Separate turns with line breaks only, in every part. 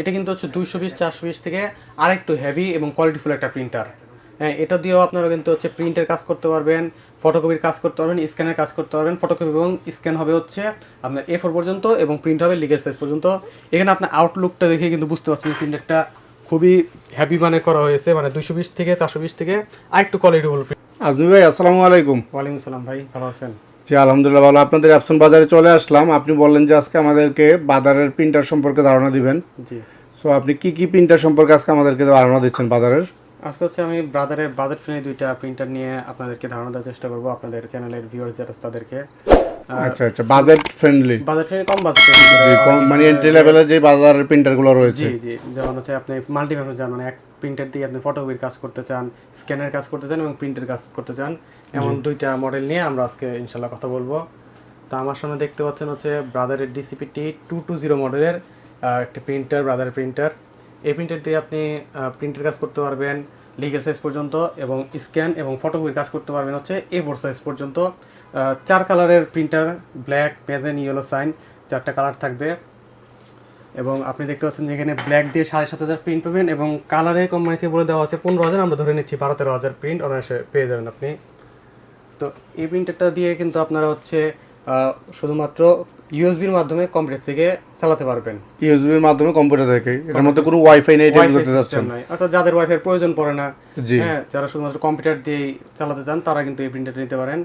এটা কিন্তু হচ্ছে দুইশো বিশ চারশো বিশ থেকে আরেকটু হেভি এবং কোয়ালিটিফুল একটা প্রিন্টার হ্যাঁ এটা দিয়েও আপনারা কিন্তু হচ্ছে প্রিন্টের কাজ করতে পারবেন ফটোকপির কাজ করতে পারবেন স্ক্যানের কাজ করতে পারবেন। ফটোকপি এবং স্ক্যান হবে হচ্ছে আপনার এ ফোর পর্যন্ত এবং প্রিন্ট হবে লিগেল সাইজ পর্যন্ত। এখানে আপনার আউটলুকটা দেখে কিন্তু বুঝতে পারছেন প্রিন্টারটা খুবই হ্যাভি মানে করা হয়েছে মানে দুইশো বিশ থেকে চারশো বিশ থেকে আরেকটু কোয়ালিটিফুল
আজমি ভাই আসসালামু আলাইকুম।
ওয়ালাইকুম আসসালাম ভাই ভালো আছেন?
জি আলহামদুলিল্লাহ ভালো। আপনাদের অ্যাপসন বাজারে চলে আসলাম। আপনি বললেন যে আজকে আমাদেরকে বাজারের প্রিন্টার সম্পর্কে ধারণা দিবেন।
জি।
সো আপনি কি কি প্রিন্টার সম্পর্কে আজকে আমাদেরকে ধারণা দিচ্ছেন বাজারের?
আজকে হচ্ছে আমি ব্রাদারের বাজেট ফ্রেন্ডলি দুইটা প্রিন্টার নিয়ে আপনাদেরকে ধারণা দেওয়ার চেষ্টা করব আপনাদের চ্যানেলের ভিউয়ার্স যারা তাদেরকে।
আচ্ছা আচ্ছা বাজেট ফ্রেন্ডলি।
বাজেট ফ্রেন্ডলি কম
কম মানে এন্ট্রি লেভেলের যে বাজারের প্রিন্টারগুলো রয়েছে।
জি জি যেমন হচ্ছে আপনি মাল্টিভাবে যান মানে এক প্রিন্টার দিয়ে আপনি ফটোকপির কাজ করতে চান স্ক্যানের কাজ করতে চান এবং প্রিন্টের কাজ করতে চান এমন দুইটা মডেল নিয়ে আমরা আজকে ইনশাল্লাহ কথা বলব। তো আমার সামনে দেখতে পাচ্ছেন হচ্ছে ব্রাদারের ডিসিপিটি টু টু জিরো মডেলের একটা প্রিন্টার ব্রাদার প্রিন্টার এই প্রিন্টার দিয়ে আপনি প্রিন্টের কাজ করতে পারবেন লিগেল সাইজ পর্যন্ত এবং স্ক্যান এবং ফটোকপির কাজ করতে পারবেন হচ্ছে এ ফোর সাইজ পর্যন্ত। চার কালারের printer black magenta yellow cyan চারটা কালার থাকবে। এবং আপনি দেখতে পাচ্ছেন যে এখানে ব্ল্যাক দিয়ে সাড়ে সাত হাজার প্রিন্ট পাবেন এবং কালারে কোম্পানি থেকে বলে দেওয়া আছে পনেরো হাজার আমরা ধরে নিচ্ছি বারো তেরো হাজার প্রিন্ট অনায়াসে পেয়ে যাবেন আপনি। তো এই প্রিন্টারটা দিয়ে কিন্তু আপনারা হচ্ছে শুধুমাত্র ইউএসবির মাধ্যমে কম্পিউটার থেকে চালাতে পারবেন।
ইউএসবির মাধ্যমে কম্পিউটার থেকে এর মধ্যে কোনো ওয়াইফাই নেই এটা বুঝতে যাচ্ছেন
অর্থাৎ যাদের ওয়াইফাই প্রয়োজন পড়ে না হ্যাঁ যারা শুধুমাত্র কম্পিউটার দিয়ে চালাতে চান তারা কিন্তু এই প্রিন্টারটা নিতে পারেন।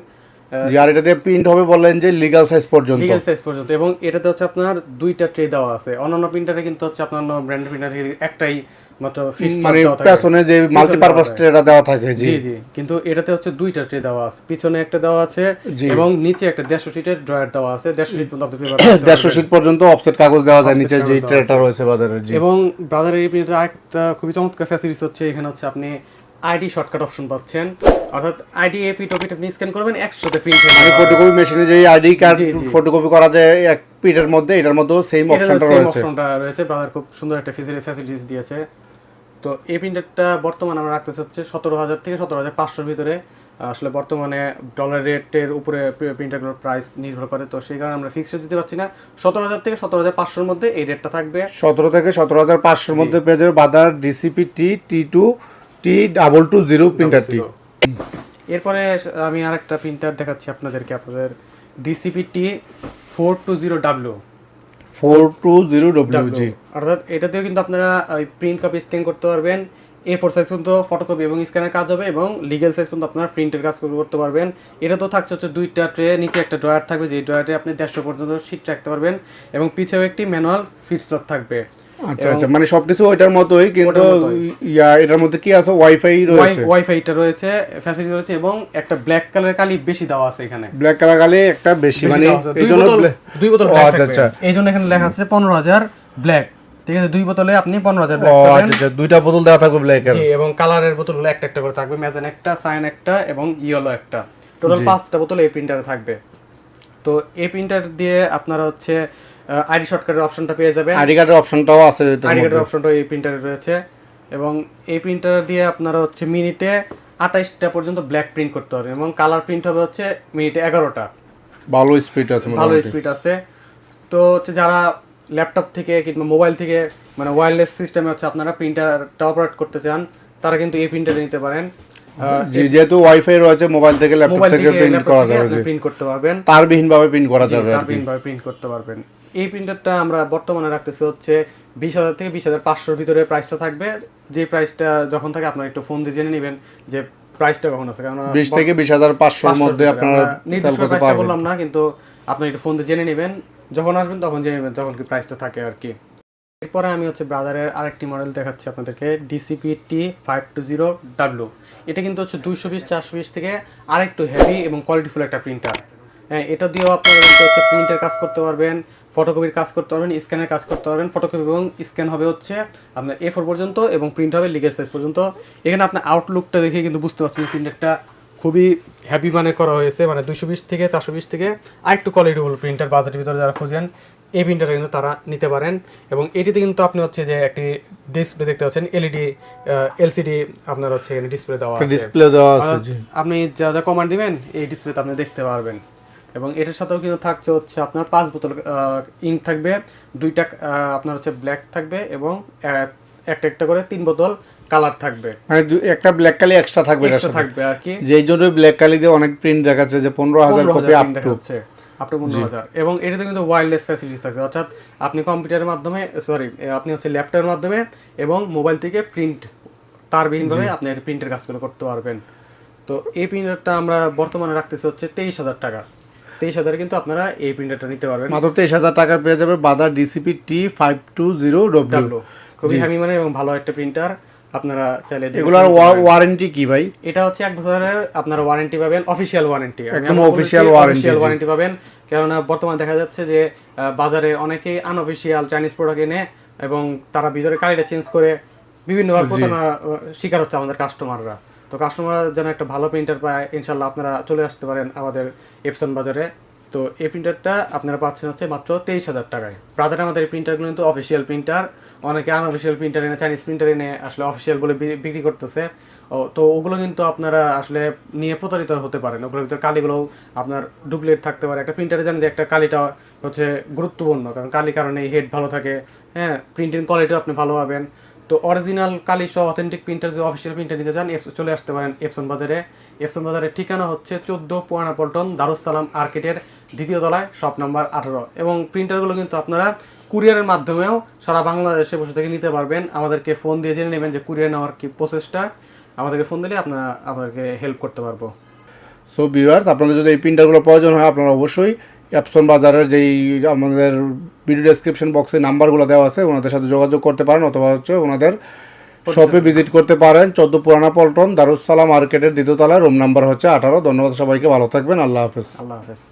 আর এটা দিয়ে প্রিন্ট হবে বললেন যে লিগ্যাল সাইজ পর্যন্ত।
লিগেল সাইজ পর্যন্ত। এবং এটাতে হচ্ছে আপনার দুইটা ট্রে দেওয়া আছে। অন্যান্য প্রিন্টারে কিন্তু হচ্ছে আপনার ব্র্যান্ড প্রিন্টার একটাই মাত্র ফিক্স
মানে পেছনে যে মাল্টিপারপাস ট্রেটা দেওয়া থাকে জি।
জি কিন্তু এটাতে হচ্ছে দুইটা ট্রে দেওয়া আছে। পিছনে একটা দেওয়া আছে এবং নিচে একটা দেড়শো সিটের ড্রয়ার দেওয়া আছে। দেড়শো সিট পর্যন্ত আপনি ব্যবহার করতে পারবেন।
দেড়শো শীট পর্যন্ত অফসেট কাগজ দেওয়া যায় নিচে যে ট্রেটা রয়েছে বাজারের জি।
এবং ব্রাদার এই প্রিন্টার আরেকটা খুবই চমৎকার ফ্যাসিলিটিস হচ্ছে। এখানে হচ্ছে আপনি আইডি শর্টকাট অপশন পাচ্ছেন। অর্থাৎ আইডি এপি টপিট আপনি স্ক্যান করবেন একসাথে প্রিন্ট হয়ে যাবে।
ফটোকপি মেশিনে যে আইডি কার্ড। ফটোকপি করা যায় এক পিটের মধ্যে এটার মধ্যেও সেম অপশনটা রয়েছে।
optionটা রয়েছে ব্রাদার খুব সুন্দর একটা ফ্যাসিলিটিস দিয়েছে। তো এই প্রিন্টারটা বর্তমানে আমরা রাখতেছি হচ্ছে সতেরো হাজার থেকে সতেরো হাজার পাঁচশোর ভিতরে। আসলে বর্তমানে ডলার রেটের উপরে প্রিন্টারগুলোর প্রাইস নির্ভর করে তো সেই কারণে আমরা ফিক্সড দিতে পারছি না। সতেরো হাজার থেকে সতেরো হাজার পাঁচশোর মধ্যে এই রেটটা থাকবে।
সতেরো থেকে সতেরো হাজার পাঁচশোর মধ্যে পেয়ে যাবে বাজার DCP T T two T double two zero প্রিন্টারটি
এরপরে আমি আরেকটা প্রিন্টার দেখাচ্ছি আপনাদেরকে আপনাদের DCP T four two zero W
four two zero W G
অর্থাৎ এটাতেও কিন্তু আপনারা ওই প্রিন্ট কপি স্ক্যান করতে পারবেন এ ফোর সাইজ পর্যন্ত ফটোকপি এবং স্ক্যানের কাজ হবে এবং লিগেল সাইজ পর্যন্ত আপনারা প্রিন্টের কাজ করতে পারবেন। এটা তো থাকছে হচ্ছে দুইটা ট্রে নিচে একটা ড্রয়ার থাকবে যে ড্রয়ারে আপনি দেড়শো পর্যন্ত সিট রাখতে পারবেন এবং পিছেও একটি ম্যানুয়াল ফিট স্লট থাকবে।
আচ্ছা আচ্ছা মানে সবকিছু ওইটার মতোই কিন্তু ইয়া এটার মধ্যে কি আছে? ওয়াইফাই রয়েছে।
ওয়াইফাইটা রয়েছে ফ্যাসিলিটি রয়েছে এবং একটা ব্ল্যাক কালার কালি বেশি দেওয়া আছে এখানে।
ব্ল্যাক কালার গালে একটা বেশি মানে
দুই বোতল
আচ্ছা আচ্ছা।
এখানে লেখা আছে পনেরো হাজার ব্ল্যাক ঠিক আছে দুই বোতলে আপনি পনেরো হাজার ব্ল্যাক পাবেন।
আচ্ছা আচ্ছা দুইটা বোতল দেওয়া থাকবে ব্ল্যাকের
জি এবং কালারের বোতলগুলো একটা একটা করে থাকবে। ম্যাজেন একটা সাইন একটা এবং ইয়েলো একটা। টোটাল পাঁচটা বোতল এই প্রিন্টারে থাকবে। তো এই প্রিন্টার দিয়ে আপনারা হচ্ছে আইডি শর্টকাটের অপশনটা পেয়ে যাবেন।
আইডি কার্ডের অপশনটাও আছে
আইডি কার্ডের অপশনটা এই প্রিন্টারে রয়েছে। এবং এই প্রিন্টার দিয়ে আপনারা হচ্ছে মিনিটে আঠাইশটা পর্যন্ত ব্ল্যাক প্রিন্ট করতে পারবেন এবং কালার প্রিন্ট হবে হচ্ছে মিনিটে এগারোটা।
ভালো স্পিড আছে
ভালো স্পিড আছে। তো হচ্ছে যারা ল্যাপটপ থেকে কিংবা মোবাইল থেকে মানে ওয়্যারলেস সিস্টেমে হচ্ছে আপনারা প্রিন্টারটা অপারেট করতে চান তারা কিন্তু এই প্রিন্টারে নিতে পারেন।
যেহেতু ওয়াইফাই রয়েছে মোবাইল থেকে ল্যাপটপ থেকে প্রিন্ট করা যাবে
আপনি প্রিন্ট করতে পারবেন।
তারবিহীন ভাবে প্রিন্ট করা যাবে
তারবিহীন ভাবে প্রিন্ট করতে পারবেন। এই প্রিন্টারটা আমরা বর্তমানে রাখতেছি হচ্ছে বিশ হাজার থেকে বিশ হাজার পাঁচশোর ভিতরে প্রাইসটা থাকবে। যে প্রাইসটা যখন থাকে আপনারা একটু ফোন দিয়ে জেনে নেবেন যে প্রাইসটা কখন আছে কারণ
বিশ থেকে বিশ হাজার পাঁচশোর মধ্যে আপনারা সেল
নির্দিষ্ট
করতে
প্রাইসটা
পারবেন।
বললাম না কিন্তু আপনি একটু ফোন দিয়ে জেনে নেবেন। যখন আসবেন তখন জেনে নেবেন যখন কি প্রাইসটা থাকে আর কি। এরপরে আমি হচ্ছে ব্রাদারের আরেকটি মডেল দেখাচ্ছি আপনাদেরকে DCP T five two zero W এটা কিন্তু হচ্ছে দুইশো বিশ, চারশো বিশ থেকে আরেকটু হেভি এবং কোয়ালিটিফুল একটা প্রিন্টার হ্যাঁ এটা দিয়েও আপনারা হচ্ছে প্রিন্টের কাজ করতে পারবেন ফটোকপির কাজ করতে পারবেন স্ক্যানের কাজ করতে পারবেন ফটোকপি এবং স্ক্যান হবে হচ্ছে আপনার এ ফোর পর্যন্ত এবং প্রিন্ট হবে লিগেল সাইজ পর্যন্ত। এখানে আপনার আউটলুকটা দেখে কিন্তু বুঝতে পারছেন প্রিন্টারটা খুবই হ্যাপি মানে করা হয়েছে মানে দুশো বিশ থেকে চারশো বিশ থেকে আরেকটু কোয়ালিটিফুল প্রিন্টার বাজেটের ভিতরে যারা খুঁজেন এই প্রিন্টারটা কিন্তু তারা নিতে পারেন। এবং এটিতে কিন্তু আপনি হচ্ছে যে একটি ডিসপ্লে দেখতে পাচ্ছেন এলইডি এলসিডি আপনার হচ্ছে এখানে ডিসপ্লে দেওয়া আছে।
ডিসপ্লে দেওয়া আছে
আপনি যা যা কমান্ড দিবেন এই ডিসপ্লেতে আপনি দেখতে পারবেন। এবং এটার সাথেও কিন্তু থাকছে হচ্ছে আপনার পাঁচ বোতল ইঙ্ক থাকবে দুইটা আপনার হচ্ছে ব্ল্যাক থাকবে এবং একটা একটা করে তিন বোতল কালার থাকবে।
মানে একটা ব্ল্যাক কালি এক্সট্রা থাকবে
এক্সট্রা থাকবে আর কি।
যেই জন্য ব্ল্যাক কালি দিয়ে অনেক প্রিন্ট দেখাচ্ছে যে পনেরো হাজার copy up
print
to
up to পনেরো হাজার এবং এটাতে কিন্তু ওয়্যারলেস ফ্যাসিলিটিস থাকছে। অর্থাৎ আপনি কম্পিউটারের মাধ্যমে সরি আপনি হচ্ছে ল্যাপটপের মাধ্যমে এবং মোবাইল থেকে প্রিন্ট তারবিহীনভাবে আপনি প্রিন্টের কাজগুলো করতে পারবেন। তো এই প্রিন্টারটা আমরা বর্তমানে রাখতেছি হচ্ছে তেইশ হাজার টাকা। তেইশ হাজারে কিন্তু আপনারা এই প্রিন্টারটা নিতে পারবেন।
মাত্র তেইশ হাজার টাকা পেয়ে যাবে Brother DCP T five two zero W
W খুবই হ্যাভি মানে এবং ভালো একটা প্রিন্টার আপনারা চাইলে
এগুলার। ওয়ারেন্টি কি ভাই?
এটা হচ্ছে এক বছরের আপনারা ওয়ারেন্টি পাবেন অফিসিয়াল ওয়ারেন্টি
একদম
অফিসিয়াল। ওয়ারেন্টি পাবেন কেননা বর্তমানে দেখা যাচ্ছে যে বাজারে অনেকেই আনঅফিসিয়াল চাইনিজ প্রোডাক্ট এনে এবং তারা ভিতরে কালিটা চেঞ্জ করে বিভিন্নভাবে প্রতারণা শিকার হচ্ছে আমাদের কাস্টমাররা তো কাস্টমার যেন একটা ভালো প্রিন্টার পায় ইনশাল্লাহ আপনারা চলে আসতে পারেন আমাদের এপসন বাজারে। তো এই প্রিন্টারটা আপনারা পাচ্ছেন হচ্ছে মাত্র তেইশ হাজার টাকায়। ব্রাদার আমাদের এই প্রিন্টারগুলো কিন্তু অফিসিয়াল প্রিন্টার অনেকে আনঅফিসিয়াল প্রিন্টার এনে চাইনিজ প্রিন্টার এনে আসলে অফিসিয়াল বলে বিক্রি করতেছে। তো ওগুলো কিন্তু আপনারা আসলে নিয়ে প্রতারিত হতে পারেন। ওগুলোর ভিতরে কালিগুলো আপনার ডুপ্লিকেট থাকতে পারে। একটা প্রিন্টারে জানেন যে একটা কালিটা হচ্ছে গুরুত্বপূর্ণ, কারণ কালি কারণে হেড ভালো থাকে। হ্যাঁ প্রিন্টিং কোয়ালিটিও আপনি ভালো পাবেন। তো অরিজিনাল কালি সহ অথেন্টিক প্রিন্টার যে অফিসিয়াল প্রিন্টার নিতে চান চলে আসতে পারেন এফসন বাজারে। এফসন বাজারের ঠিকানা হচ্ছে চোদ্দ পুরানা পল্টন দারুসালাম আর্কেটের দ্বিতীয় তলায়, শপ নাম্বার আঠারো। এবং প্রিন্টারগুলো কিন্তু আপনারা কুরিয়ারের মাধ্যমেও সারা বাংলাদেশে বসে থেকে নিতে পারবেন। আমাদেরকে ফোন দিয়ে জেনে নেবেন যে কুরিয়ার নেওয়ার কি প্রসেসটা আমাদেরকে ফোন দিলে আপনারা আমাদেরকে হেল্প করতে পারব।
সো ভিউয়ার্স আপনাদের যদি এই প্রিন্টারগুলো প্রয়োজন হয়, আপনারা অবশ্যই অ্যাপসন বাজারের যেই আমাদের ভিডিও ডেসক্রিপশন বক্সে নাম্বারগুলো দেওয়া আছে ওনাদের সাথে যোগাযোগ করতে পারেন অথবা হচ্ছে ওনাদের শপে ভিজিট করতে পারেন। চোদ্দ পুরানা পল্টন দারুসালাম মার্কেটের দ্বিতীয় তলায় রুম নাম্বার হচ্ছে আঠারো। ধন্যবাদ সবাইকে ভালো থাকবেন আল্লাহ হাফেজ।
আল্লাহ হাফেজ।